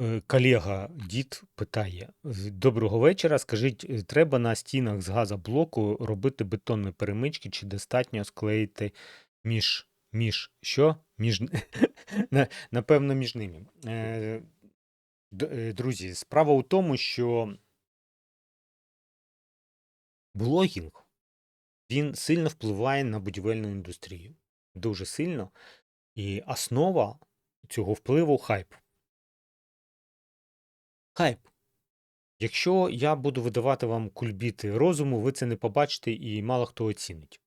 Е, Колега дід питає: Доброго вечора. Скажіть, е, треба на стінах з газоблоку робити бетонні перемички, чи достатньо склеїти між, між що? Між, напевно, між ними. Е, Друзі, справа у тому, що блогінг він сильно впливає на будівельну індустрію. Дуже сильно. І основа цього впливу хайп. Хайп. Якщо я буду видавати вам кульбіти розуму, ви це не побачите і мало хто оцінить.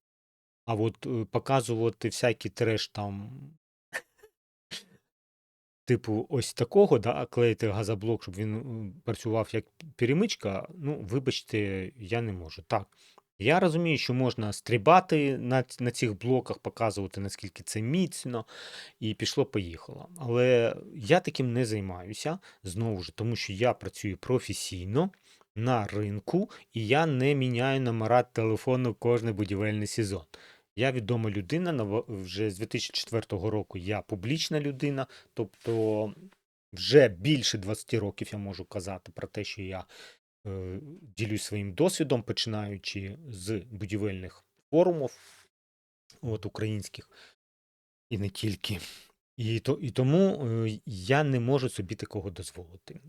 А от е, показувати всякий треш там, типу, ось такого, да, клеїти газоблок, щоб він працював як перемичка, ну, вибачте, я не можу. Так. Я розумію, що можна стрибати на, на цих блоках, показувати, наскільки це міцно, і пішло-поїхало. Але я таким не займаюся знову ж, тому що я працюю професійно на ринку, і я не міняю номера телефону кожний будівельний сезон. Я відома людина, вже з 2004 року я публічна людина, тобто вже більше 20 років я можу казати про те, що я ділюсь своїм досвідом, починаючи з будівельних форумів от, українських, і не тільки. І, то, і тому е, я не можу собі такого дозволити.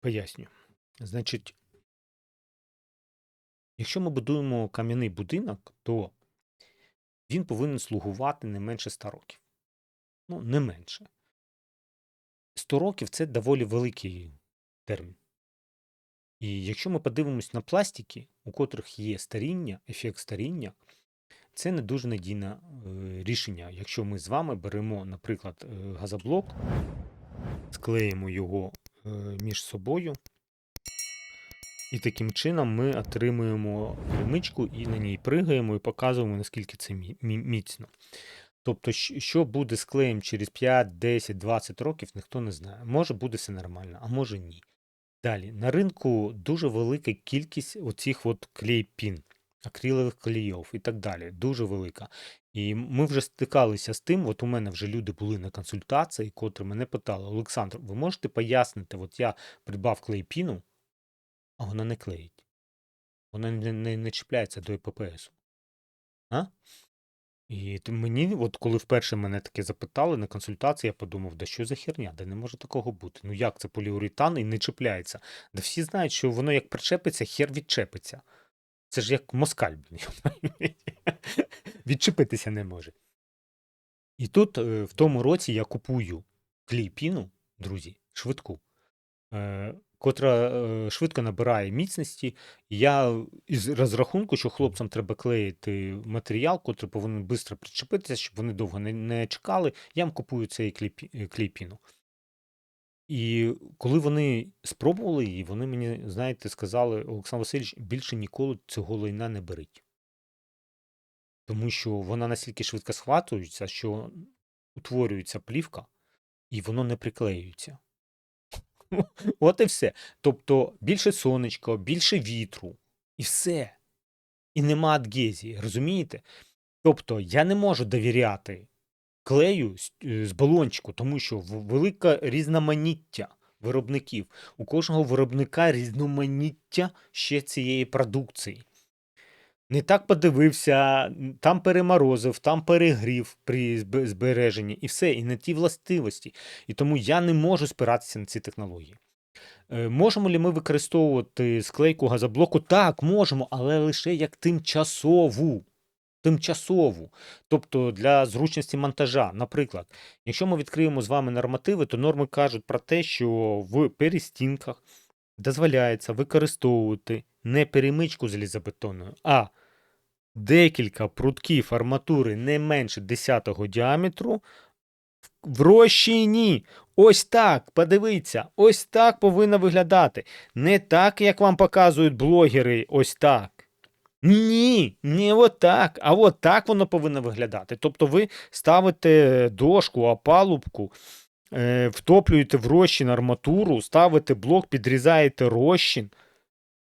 Поясню. Значить, якщо ми будуємо кам'яний будинок, то він повинен слугувати не менше 100 років. Ну, не менше. 100 років це доволі великий термін. І якщо ми подивимось на пластики, у котрих є старіння, ефект старіння, це не дуже надійне е, рішення. Якщо ми з вами беремо, наприклад, е, газоблок, склеїмо його е, між собою, і таким чином ми отримуємо перемичку і на ній пригаємо і показуємо, наскільки це мі- мі- міцно. Тобто, що буде з клеєм через 5, 10, 20 років, ніхто не знає. Може буде все нормально, а може ні. Далі, на ринку дуже велика кількість оцих от клей-пін, акрилових клейов і так далі. Дуже велика. І ми вже стикалися з тим, от у мене вже люди були на консультації, котрі мене питали: Олександр, ви можете пояснити, от я придбав клей-піну, а вона не клеїть. Вона не, не, не чіпляється до ЕППСу. А? І мені, от коли вперше мене таке запитали на консультації, я подумав, да що за херня, де не може такого бути. Ну як це поліуретан і не чіпляється? Да всі знають, що воно як причепиться, хер відчепиться. Це ж як москаль, блін. Відчепитися не може. І тут е, в тому році я купую клій-піну, друзі, швидку, е, котра е, швидко набирає міцності. Я із розрахунку, що хлопцям треба клеїти матеріал, котрий повинен швидко причепитися, щоб вони довго не, не чекали, я їм купую цей е. І коли вони спробували її, вони мені, знаєте, сказали, Олександр Васильович, більше ніколи цього лайна не беріть. Тому що вона настільки швидко схватується, що утворюється плівка, і воно не приклеюється. От і все. Тобто більше сонечка, більше вітру, і все. І нема адгезії, розумієте? Тобто я не можу довіряти клею з, е, балончику, тому що велика різноманіття виробників. У кожного виробника різноманіття ще цієї продукції. Не так подивився, там переморозив, там перегрів при збереженні, і все, і не ті властивості. І тому я не можу спиратися на ці технології. Е, Можемо ли ми використовувати склейку газоблоку? Так, можемо, але лише як тимчасову. Тимчасову. Тобто для зручності монтажа. Наприклад, якщо ми відкриємо з вами нормативи, то норми кажуть про те, що в перестінках дозволяється використовувати не перемичку залізобетонною, а декілька прутків арматури не менше 10 діаметру в розчині. Ось так, подивіться, ось так повинно виглядати. Не так, як вам показують блогери, ось так. Ні, не отак, а от так воно повинно виглядати. Тобто ви ставите дошку, опалубку, е, втоплюєте в розчин арматуру, ставите блок, підрізаєте розчин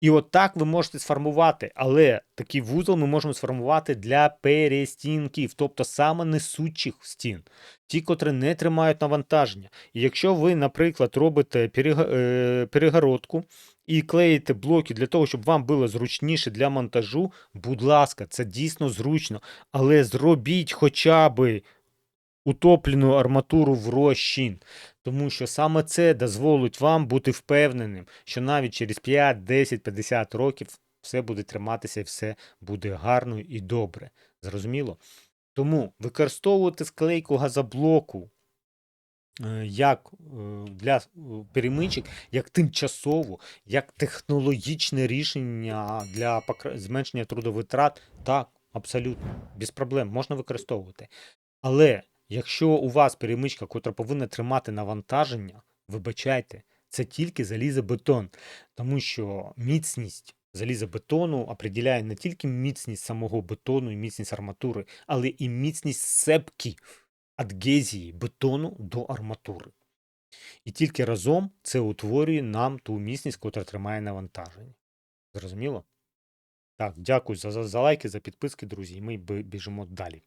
І от так ви можете сформувати, але такий вузол ми можемо сформувати для перестінків, тобто саме несучих стін, ті, котрі не тримають навантаження. І якщо ви, наприклад, робите е, перегородку і клеїте блоки для того, щоб вам було зручніше для монтажу, будь ласка, це дійсно зручно, але зробіть хоча би утоплену арматуру в розчин, тому що саме це дозволить вам бути впевненим, що навіть через 5, 10, 50 років все буде триматися і все буде гарно і добре. Зрозуміло? Тому використовувати склейку газоблоку е, як е, для е, перемичок, як тимчасово, як технологічне рішення для зменшення трудовитрат, так, абсолютно, без проблем, можна використовувати. Але якщо у вас перемичка, котра повинна тримати навантаження, вибачайте, це тільки залізобетон, тому що міцність залізобетону определяє не тільки міцність самого бетону і міцність арматури, але і міцність сепки адгезії бетону до арматури. І тільки разом це утворює нам ту міцність, котра тримає навантаження. Зрозуміло? Так, дякую за, за, за лайки, за підписки, друзі. І ми біжимо далі.